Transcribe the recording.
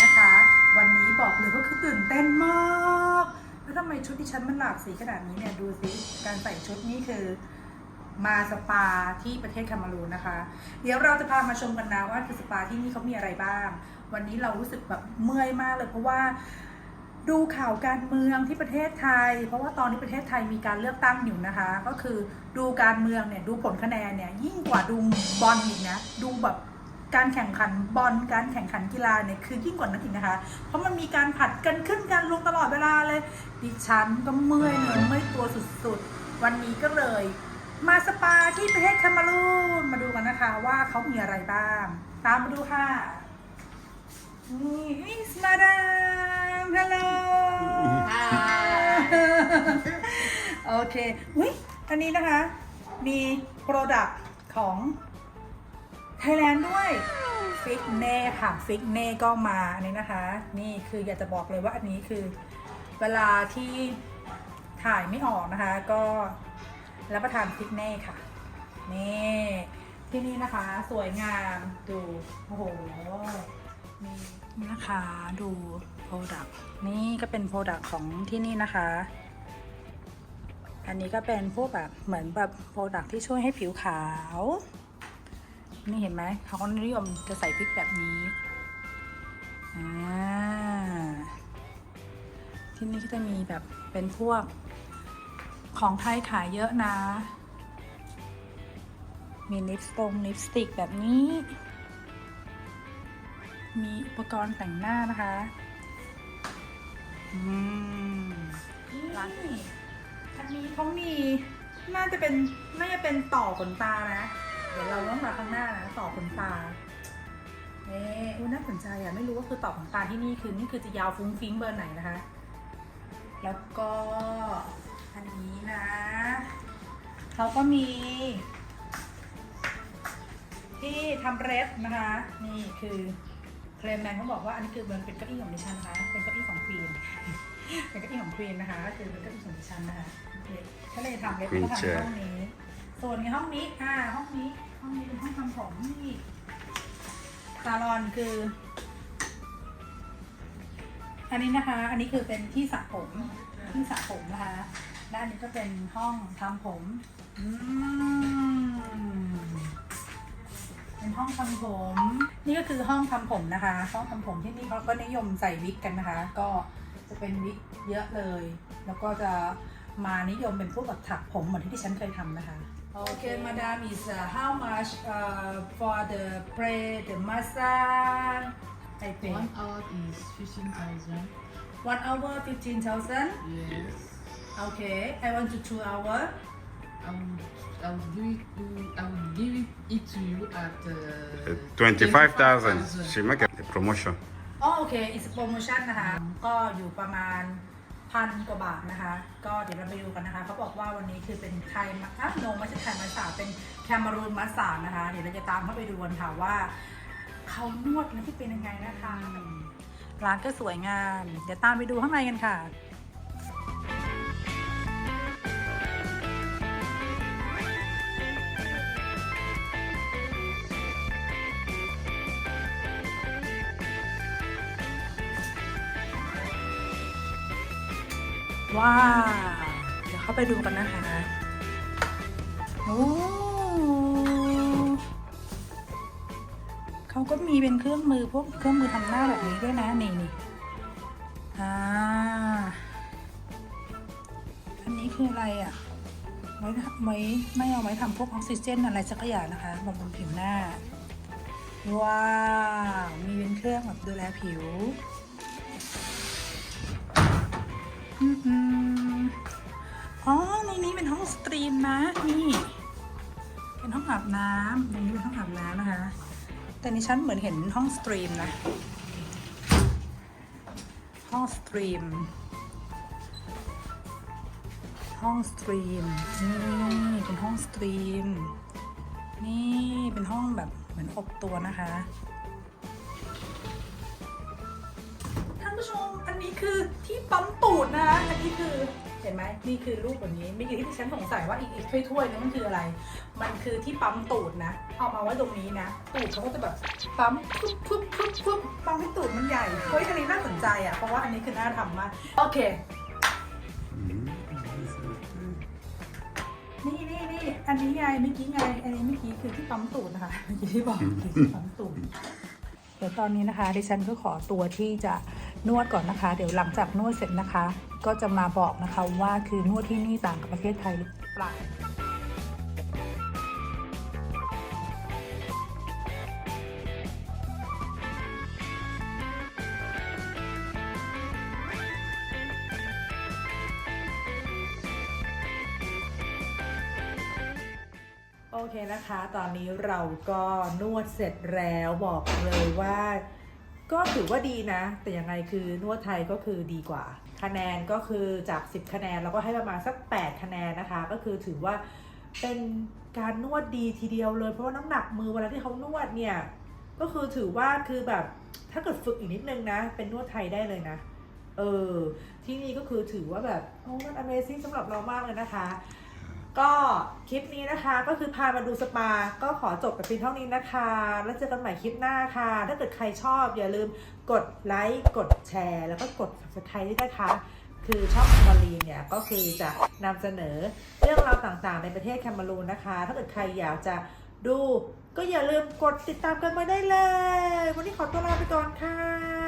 นะคะ วันนี้บอกเลยว่าคือตื่นเต้นมาก แล้วทำไมชุดที่ฉันมันหลากสีขนาดนี้เนี่ยดูสิการใส่ชุดนี้คือมาสปาที่ประเทศคามารูนนะคะ เดี๋ยวเราจะพามาชมกันนะว่าคือสปาที่นี่เขามีอะไรบ้าง วันนี้เรารู้สึกแบบเมื่อยมากเลยเพราะว่าดูข่าวการเมืองที่ประเทศไทย เพราะว่าตอนนี้ประเทศไทยมีการเลือกตั้งอยู่นะคะ ก็คือดูการเมืองเนี่ยดูผลคะแนนเนี่ยยิ่งกว่าดูบอลอีกนะ ดูแบบ การแข่งขันบอลการแข่งขันกีฬาเนี่ยคือยิ่งกว่านั้นอีกนะคะ เพราะมันมีการผัดกันขึ้นกันลงตลอดเวลาเลย ดิฉันก็เมื่อยเนื้อเมื่อยตัวสุดๆ วันนี้ก็เลย มาสปาที่ประเทศแคนารูนมาดูกันนะคะว่าเขามีอะไรบ้าง ตามมาดูค่ะนี่อิสมาดามฮัลโหลโอเคอุ้ยอันนี้นะคะ มีโปรดักต์ของ ไทยแลนด์ด้วยฟิกเน่ค่ะฟิกเน่ก็มาอันนี้นะคะ นี่คืออยากจะบอกเลยว่าอันนี้คือ เวลาที่ถ่ายไม่ออกนะคะ ก็รับประทานฟิกเน่ค่ะ นี่ที่นี่นะคะ สวยงามดูโอ้โหมีนี่นะคะดูโปรดักต์นี่ก็เป็นโปรดักต์ของที่นี่นะคะ อันนี้ก็เป็นพวกแบบเหมือนแบบโปรดักต์ที่ช่วยให้ผิวขาว นี่เห็นไหมเขาก็นิยมจะใส่พริกแบบนี้ที่นี่ก็จะมีแบบเป็นพวกของไทยขายเยอะนะ มีลิปสตงลิปสติกแบบนี้ มีอุปกรณ์แต่งหน้านะคะอืมร้านนี้อันนี้เขามี น่าจะเป็น น่าจะเป็นต่อขนตานะ เดี๋ยวเราต้องมาข้างหน้านะต่อขนตาเอ๊อุ๊ยน่าสนใจอะไม่รู้ว่าคือต่อขนตาที่นี่คือนี่คือจะยาวฟุ้งฟิ้งเบอร์ไหนนะคะ แล้วก็อันนี้นะเขาก็มี ที่ทำเล็บนะคะ นี่คือเคลมแมนเขาบอกว่าอันนี้คือมันเป็นเก้าอี้ของดิฉันนะคะเป็นเก้าอี้ของควีนเป็นเก้าอี้ของควีนนะคะก็คือเป็นเก้าอี้ของดิฉันนะคะโอเคก็เลยทำเล็บก็ทำใน chair ห้องนี้ ส่วนในห้องนี้อ่าห้องนี้ ห้องนี้เป็นห้องทำผมนี่ซาลอนคือ อันนี้นะคะ อันนี้คือเป็นที่สระผม ที่สระผมนะคะและอันนี้ก็เป็นห้องทำผม อืมเป็นห้องทำผม นี่ก็คือห้องทำผมนะคะ ห้องทำผมที่นี่เขาก็นิยมใส่วิกกันนะคะ ก็จะเป็นวิกเยอะเลย แล้วก็จะมานิยมเป็นพวกแบบถักผมเหมือนที่ที่ฉันเคยทำนะคะ โอเค madam is uh, how much uh, for the spray the massage I think One hour is fifteen thousand. one hour fifteen thousand Yes. okay I want to two hour I will, I will give it to, I will give it, it to you at uh, 25,000. She make a promotion. อ๋อโอเค it's promotion นะคะ ก็อยู่ประมาณ พันกว่าบาทนะคะ ก็เดี๋ยวเราไปดูกันนะคะเขาบอกว่าวันนี้คือเป็นไทยมาอะโนไม่ใช่ไทยมาสาเป็นแคมารูนมาสานะคะ เดี๋ยวเราจะตามเข้าไปดูกันค่ะว่าเขานวดแล้วที่เป็นยังไงนะคะร้านก็สวยงาม เดี๋ยวตามไปดูข้างในกันค่ะ ว้าวเดี๋ยวเข้าไปดูกันนะคะโอ้เขาก็มีเป็นเครื่องมือพวกเครื่องมือทำหน้าแบบนี้ด้วยนะนี่นี่อ่าอันนี้คืออะไรอะไว้ไว้ไม่เอาไว้ทำพวกออกซิเจนอะไรสักอย่างนะคะบำรุงผิวหน้าว้าว มีเป็นเครื่องแบบดูแลผิว สตรีมนะนี่เป็นห้องอาบน้ำในนี้เป็นห้องอาบน้ำนะคะ แต่ในชั้นเหมือนเห็นห้องสตรีมนะ ห้องสตรีม ห้องสตรีมนี่เป็นห้องสตรีม นี่เป็นห้องแบบเหมือนอบตัวนะคะท่านผู้ชมอันนี้คือที่ปั๊มตูดนะคะอันนี้คือ เห็นไหมนี่คือรูปแบบนี้ม่อกี้ที่ฉันสงสัยว่าอีกอีกถ้วยๆนี้มันคืออะไร มันคือที่ปั๊มตูดนะ เอามาไว้ตรงนี้นะ ตูดเขาก็จะแบบปั๊มปุ๊บปุ๊บปุ๊บปุ๊บปั๊มให้ตูดมันใหญ่เฮ้ยอันนี้น่าสนใจอะเพราะว่าอันนี้คือน่าทำมากโอเค นี่นี่นี่อันนี้ไงเมื่อกี้ไงอันนี้เมื่อกี้คือที่ปั๊มตูดนะคะเมื่อกี้ที่บอกคือที่ปั๊มตูด ดี๋ยวตอนนี้นะคะ ดิฉันก็ขอตัวที่จะนวดก่อนนะคะ เดี๋ยวหลังจากนวดเสร็จนะคะ ก็จะมาบอกนะคะว่าคือนวดที่นี่ต่างกับประเทศไทยหรือเปล่า อเคนะคะ ตอนนี้เราก็นวดเสร็จแล้วบอกเลยว่า ก็ถือว่าดีนะ แต่ยังไงคือนวดไทยก็คือดีกว่า คะแนนก็คือจาก 10 คะแนนเราก็ให้ประมาณสัก 8 คะแนนนะคะ ก็คือถือว่าเป็นการนวดดีทีเดียวเลย เพราะว่าน้ำหนักมือเวลาที่เขานวดเนี่ย ก็คือถือว่าคือแบบถ้าเกิดฝึกอีกนิดนึงนะ เป็นนวดไทยได้เลยนะ เออ ที่นี่ก็คือถือว่าแบบโอ้มัน Amazing สำหรับเรามากเลยนะคะ ก็คลิปนี้นะคะก็คือพามาดูสปา ก็ขอจบกับเพียงเท่านี้นะคะ แล้วเจอกันใหม่คลิปหน้าค่ะ ถ้าเกิดใครชอบอย่าลืมกดไลค์กดแชร์ แล้วก็กด subscribe ด้วยนะคะ คือช่องมารีนเนี่ยก็คือจะนำเสนอเรื่องราวต่างๆ ในประเทศแคนารูนนะคะ ถ้าเกิดใครอยากจะดูก็อย่าลืมกดติดตามกันมาได้เลย วันนี้ขอตัวลาไปก่อนค่ะ